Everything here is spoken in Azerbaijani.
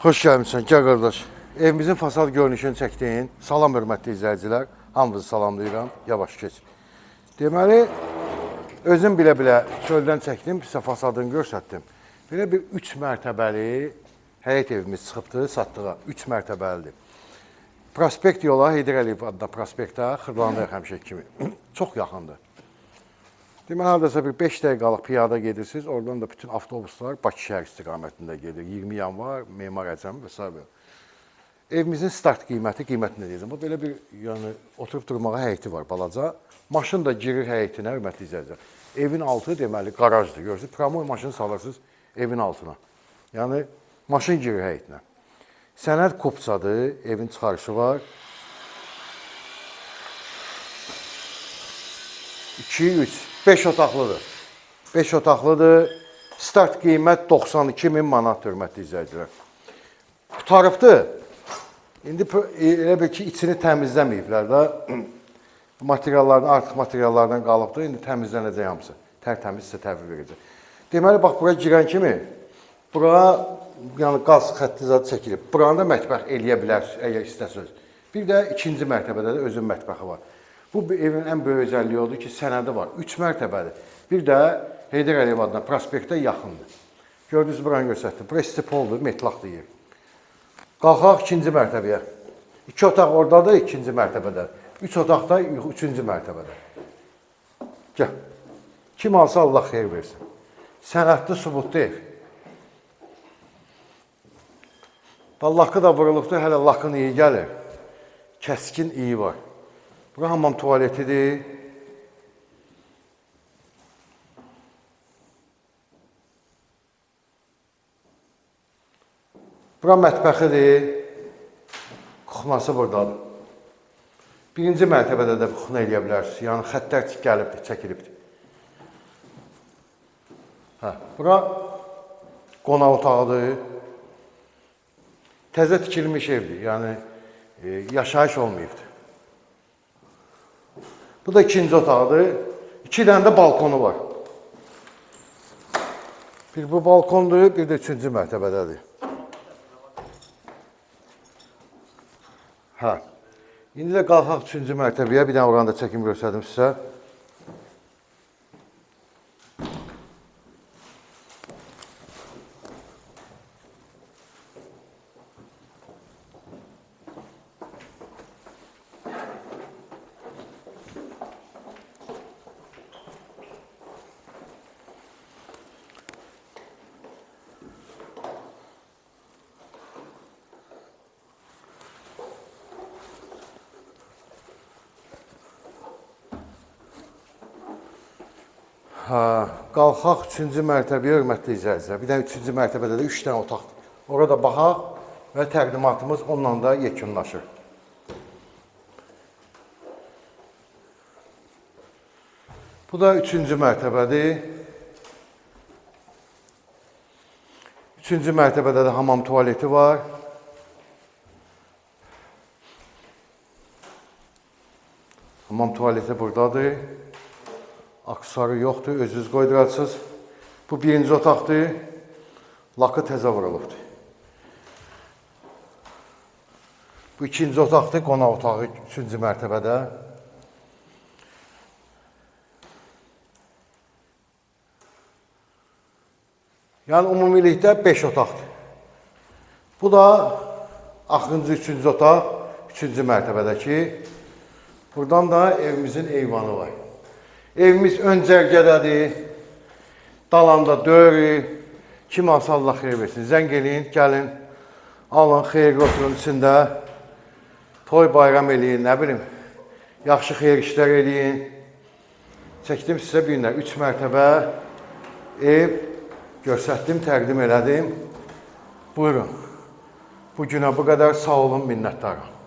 Xoş gəlmisən, gəl qardaş. Evimizin fasad görünüşünü çəkdin. Salam hörmətli izləyicilər. Hamınızı salamlayıram. Yavaş keç. Deməli, özüm bilə-bilə çöldən çəkdim, sizə fasadını göstərdim. Belə bir 3 mərtəbəli həyət evimiz çıxıbdı satdığa. 3 mərtəbəlidir. Prospekt yola Heydər Əliyev adına prospektə xırdalandıq həmişə kimi. Çox yaxındır. Deməli, hardasa bir 5 dəqiqəlıq piyada gedirsiniz, oradan da bütün avtobuslar Bakı şəhər istiqamətində gedir. 20 yanvar, Memar Əcəm və s. Evimizin start qiyməti, qiymətini deyəcəm. Bu belə bir, yəni oturub durmağa həyəti var balaca. Maşın da girir həyətinə, hörmətli izləyicilər. Evin altı deməli qarajdır. Görürsüz, promoy maşını salırsınız evin altına. Yəni maşın girir həyətinə. Sənəd kopçadır, evin çıxarışı var. 2, 3, 5 otaqlıdır. 5 otaqlıdır. Start qiymət 92 min manat hörmətli izləyicilər. Qutarıbdı. İndi p- elə bil ki, içini təmizləməyiblər də. Materialların, artıq materiallardan qalıbdı. İndi təmizlənəcək hamısı. Tərtəmiz sizə təhvil verəcək. Deməli, bax, bura girən kimi, bura yəni qaz xətti zad çəkilib. Buranı da mətbəx eləyə bilərsiniz, əgər istəsəniz. Bir də ikinci mərtəbədə də özün mətbəxi var. Bu evin ən böyük özəlliyi odur ki, sənədi var. 3 mərtəbədir. Bir də Heydər Əliyev adına prospektə yaxındır. Gördünüz buranı göstərdim. Bura istipoldur, metlaq deyir. Qalxaq ikinci mərtəbəyə. İki otaq oradadır, ikinci mərtəbədə. Üç otaq da üçüncü mərtəbədə. Gəl. Kim alsa Allah xeyir versin. Sənədli subutlu ev. Lakı da vurulubdur, hələ lakın iyi gəlir. Kəskin iyi var. Bura hamam tualetidir. Bura mətbəxidir. Kuxnası buradadır. Birinci mərtəbədə də kuxna eləyə bilərsiniz. Yəni xəttlər gəlibdir, çəkilibdir. Hə, bura qonaq otağıdır. Təzə tikilmiş evdir. Yəni e, yaşayış olmayıbdır. Bu da ikinci otaqdır. İki dənə də balkonu var. Bir bu balkondur, bir də üçüncü mərtəbədədir. Hə. İndi də qalxaq üçüncü mərtəbəyə. Bir dənə oranı da çəkim göstərdim sizə. Hə, qalxaq 3-cü mərtəbəyə hörmətli izləyicilər. Bir də 3-cü mərtəbədə də 3 dənə otaqdır. Orada baxaq və təqdimatımız onunla da yekunlaşır. Bu da 3-cü mərtəbədir. 3-cü mərtəbədə də hamam tualeti var. Hamam tualeti buradadır. Aksarı yoxdur, özünüz qoydurasınız. Bu birinci otaqdır. Lakı təzə vurulubdur. Bu ikinci otaqdır, qonaq otağı üçüncü mərtəbədə. Yəni ümumilikdə 5 otaqdır. Bu da axırıncı üçüncü otaq, üçüncü mərtəbədəki. Buradan da evimizin eyvanı var. Evimiz ön cərgədədir. Dalanda döyürük. Kim alsa Allah xeyir versin. Zəng eləyin, gəlin. Alın, xeyirli oturun içində. Toy bayram eləyin, nə bilim. Yaxşı xeyir işlər eləyin. Çəkdim sizə bir günə 3 mərtəbə ev göstərdim, təqdim elədim. Buyurun. Bu günə bu qədər sağ olun, minnətdaram.